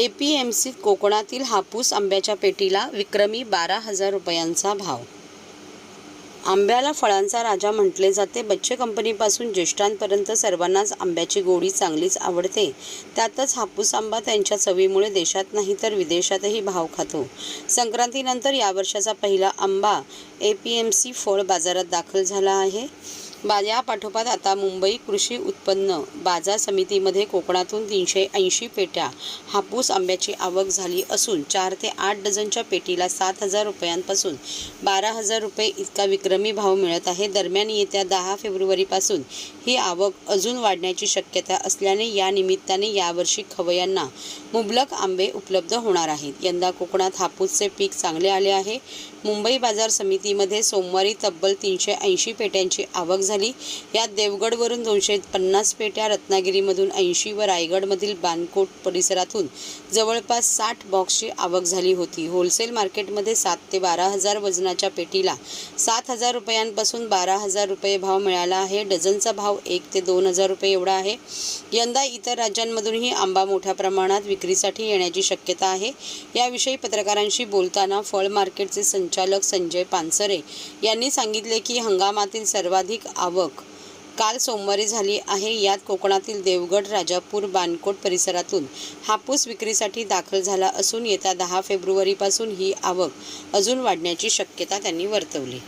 A P M सीत कोकणातील हापूस आंब्याच्या पेटीला विक्रमी बारा हजार रुपयांचा भाव. आंब्याला फळांचा राजा म्हटले जाते. बच्चे कंपनीपासून ज्येष्ठांपर्यंत सर्वांनाच आंब्याची गोडी चांगलीच आवडते. त्यातच हापूस आंबा त्यांच्या चवीमुळे देशात नाही तर विदेशातही भाव खातो. संक्रांतीनंतर या वर्षाचा पहिला आंबा ए पी एम सी फळ बाजारात दाखल झाला आहे. या पाठोपाठ आता मुंबई कृषी उत्पन्न बाजार समितीमध्ये कोकणातून तीनशे ऐंशी पेट्या हापूस आंब्याची आवक झाली असून चार ते आठ डझनच्या पेटीला सात हजार रुपयांपासून बारा हजार रुपये इतका विक्रमी भाव मिळत आहे. दरम्यान येत्या दहा फेब्रुवारीपासून ही आवक अजून वाढण्याची शक्यता असल्याने या निमित्ताने यावर्षी खवयांना मुबलक आंबे उपलब्ध होणार आहेत. यंदा कोकणात हापूसचे पीक चांगले आले आहे. मुंबई बाजार समितीमध्ये सोमवारी तब्बल तीनशे ऐंशी पेट्यांची आवक झाली. यात देवगडवरून दोनशे पन्नास पेट्या रत्नागिरीमधून ऐंशी व रायगडमधील बानकोट परिसरातून जवळपास साठ बॉक्सची आवक झाली होती. होलसेल मार्केटमध्ये सात ते बारा हजार वजनाच्या पेटीला सात हजार रुपयांपासून बारा हजार रुपये भाव मिळाला आहे. डझनचा भाव एक ते दोन हजार रुपये एवढा आहे. यंदा इतर राज्यांमधूनही आंबा मोठ्या प्रमाणात विक्रीसाठी येण्याची शक्यता आहे. याविषयी पत्रकारांशी बोलताना फळ मार्केटचे संचालक संजय पानसरे यांनी सांगितले की हंगामातील सर्वाधिक आवक. काल सोमवारी झाली आहे. यात कोकणातील देवगड राजापूर बानकोट परिसरातून हापूस विक्रीसाठी दाखल झाला असून येत्या दहा फेब्रुवारीपासून ही आवक अजून वाढण्याची शक्यता त्यांनी वर्तवली.